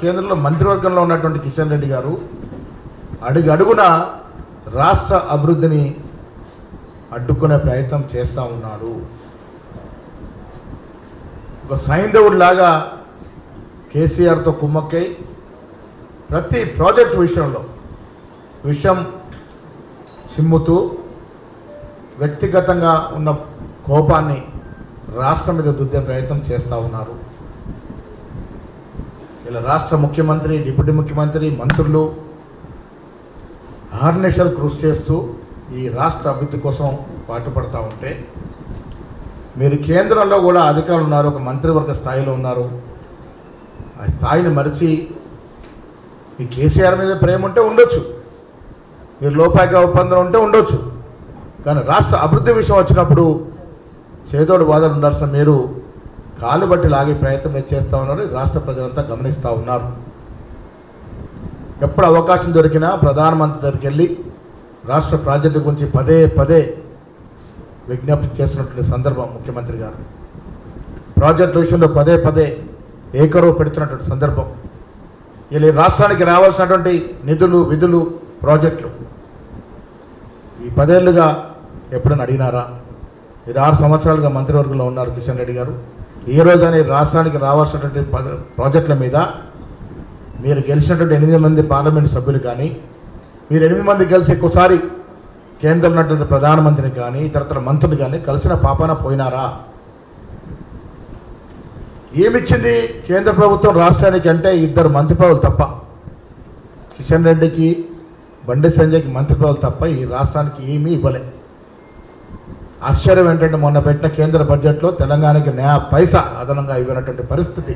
కేంద్రంలో మంత్రివర్గంలో ఉన్నటువంటి కిషన్ రెడ్డి గారు అడుగు అడుగున రాష్ట్ర అభివృద్ధిని అడ్డుకునే ప్రయత్నం చేస్తూ ఉన్నాడు. ఒక సైంధవుడిలాగా కేసీఆర్తో కుమ్మక్కై ప్రతి ప్రాజెక్ట్ విషయంలో విషయం చిమ్ముతూ వ్యక్తిగతంగా ఉన్న కోపాన్ని రాష్ట్రం మీద దుద్దే ప్రయత్నం చేస్తూ ఉన్నారు. ఇలా రాష్ట్ర ముఖ్యమంత్రి డిప్యూటీ ముఖ్యమంత్రి మంత్రులు ఆర్నేషల్ కృషి చేస్తూ ఈ రాష్ట్ర అభివృద్ధి కోసం పాటుపడతా ఉంటే మీరు కేంద్రంలో కూడా అధికారులు ఉన్నారు ఒక మంత్రివర్గ స్థాయిలో ఉన్నారు. ఆ స్థాయిని మరిచి ఈ కేసీఆర్ మీద ప్రేమ ఉంటే ఉండొచ్చు. మీరు లోపాయిక ఒప్పందం ఉంటే ఉండొచ్చు. కానీ రాష్ట్ర అభివృద్ధి విషయం వచ్చినప్పుడు చేదోడు బాధలు ఉండాల్సిన మీరు కాలు బట్టి లాగే ప్రయత్నం చేస్తా చేస్తూ ఉన్నారు? రాష్ట్ర ప్రజలంతా గమనిస్తూ ఉన్నారు. ఎప్పుడు అవకాశం దొరికినా ప్రధానమంత్రి దగ్గరికి వెళ్ళి రాష్ట్ర ప్రాజెక్టు గురించి పదే పదే విజ్ఞప్తి చేస్తున్నటువంటి సందర్భం ముఖ్యమంత్రి గారు. ప్రాజెక్టు విషయంలో పదే పదే ఏకరువు పెడుతున్నటువంటి సందర్భం. ఇలా రాష్ట్రానికి రావాల్సినటువంటి నిధులు విధులు ప్రాజెక్టులు. ఈ పదేళ్ళుగా ఎప్పుడైనా అడిగినారా? మీరు ఆరు సంవత్సరాలుగా మంత్రివర్గంలో ఉన్నారు కిషన్ రెడ్డి గారు. ఈ రోజు రాష్ట్రానికి రావాల్సినటువంటి ప్రాజెక్టుల మీద మీరు గెలిచినటువంటి ఎనిమిది మంది పార్లమెంట్ సభ్యులు కానీ మీరు ఎనిమిది మంది కలిసి ఎక్కువసారి కేంద్రం ఉన్నటువంటి ప్రధానమంత్రిని కానీ ఇతరతర మంత్రులు కానీ కలిసిన పాపాన పోయినారా? ఏమిచ్చింది కేంద్ర ప్రభుత్వం రాష్ట్రానికి అంటే ఇద్దరు మంత్రి పదవులు తప్ప? కిషన్ రెడ్డికి బండి సంజయ్కి మంత్రి పదవులు తప్ప ఈ రాష్ట్రానికి ఏమీ ఇవ్వలే. ఆశ్చర్యం ఏంటంటే మొన్న పెట్టిన కేంద్ర బడ్జెట్లో తెలంగాణకి న్యా పైసా అదనంగా ఇవ్వనటువంటి పరిస్థితి.